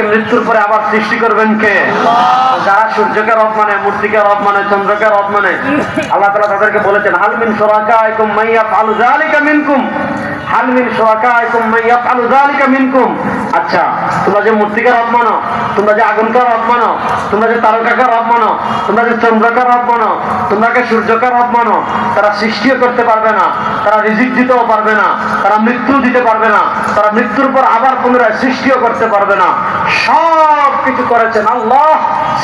আমাদেরকে মৃত্যুর পরে আবার সৃষ্টি করবেন কে? যারা সূর্যকে রব মানে মূর্তিকে রব মানে চন্দ্রকে রব মানে আল্লাহ তালা তাদেরকে বলেছেন হালমিন সোরাকাইকুম মাইয়া ফালু জালিকা মিনকুম হালমিন সোরাকাইকুম মাইয়া ফালু জালিকা মিনকুম। আচ্ছা তোমরা যে মূর্তিকে রব মানো, তোমরা যে আগুনকার রব মানো, তোমরা যে তারকাকার রব মানো, তোমরা যে চন্দ্রকে রব মানো, তোমরা কে সূর্যকে রব মানো, তারা সৃষ্টিও করতে পারবে না, তারা রিজিক দিতেও পারবে না, তারা মৃত্যু দিতে পারবে না, তারা মৃত্যুর পর আবার পুনরায় সৃষ্টিও করতে পারবে না। সব কিছু করেছেন আল্লাহ,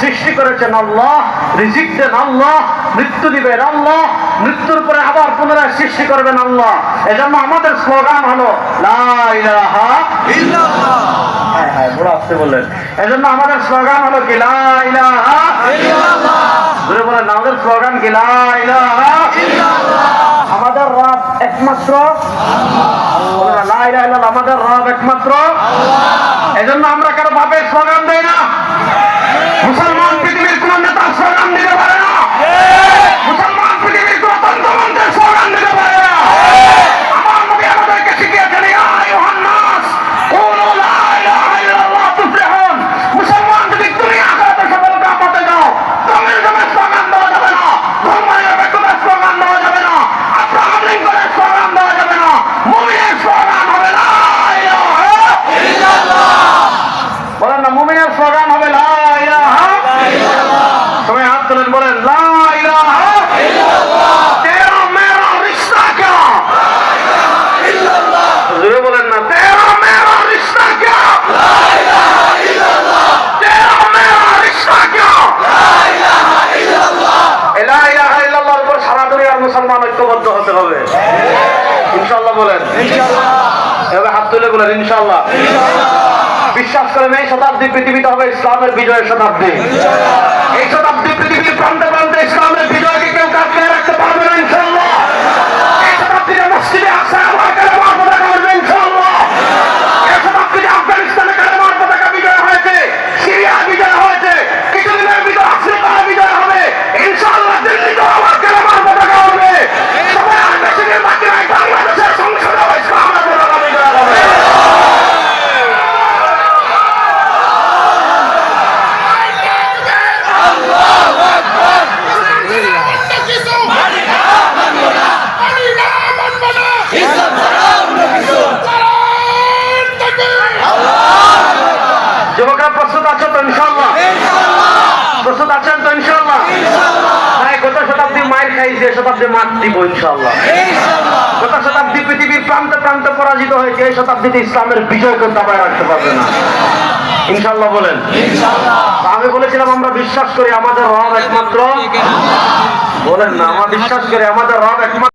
সৃষ্টি করেছেন আল্লাহ, রিজিক দেন আল্লাহ মৃত্যু দিবেন আল্লাহ। মৃত্যুর পরে আবার পুনরায় সৃষ্টি করবেন আল্লাহ। এজন্য আমাদের স্লোগান হলো লা ইলাহা হ্যাঁ হ্যাঁ বড় আসতে বললেন। এজন্য আমাদের স্লোগান হলো কি ধরে বলেন আমাদের স্লোগান কি লা আমাদের রব একমাত্র। আমাদের রব একমাত্র। মুসলমান ঐক্যবদ্ধ হতে হবে। ইনশাল্লাহ বলেন। এভাবে হাত তুলে বলেন ইনশাল্লাহ বিশ্বাস করেন এই শতাব্দী পৃথিবীতে হবে ইসলামের বিজয়ের শতাব্দী। এই শতাব্দী শতাব্দী মায়ের শতাব্দী মাঠ দিব ইনশাল্লাহ গত শতাব্দী পৃথিবীর প্রান্তে প্রান্তে পরাজিত হয়েছে এই শতাব্দীতে ইসলামের বিজয় কেউ দাবায় রাখতে পারবে না। ইনশাল্লাহ বলেন। আমি বলেছিলাম আমরা বিশ্বাস করি আমাদের রব একমাত্র। বলেন না আমরা বিশ্বাস করি আমাদের রব একমাত্র।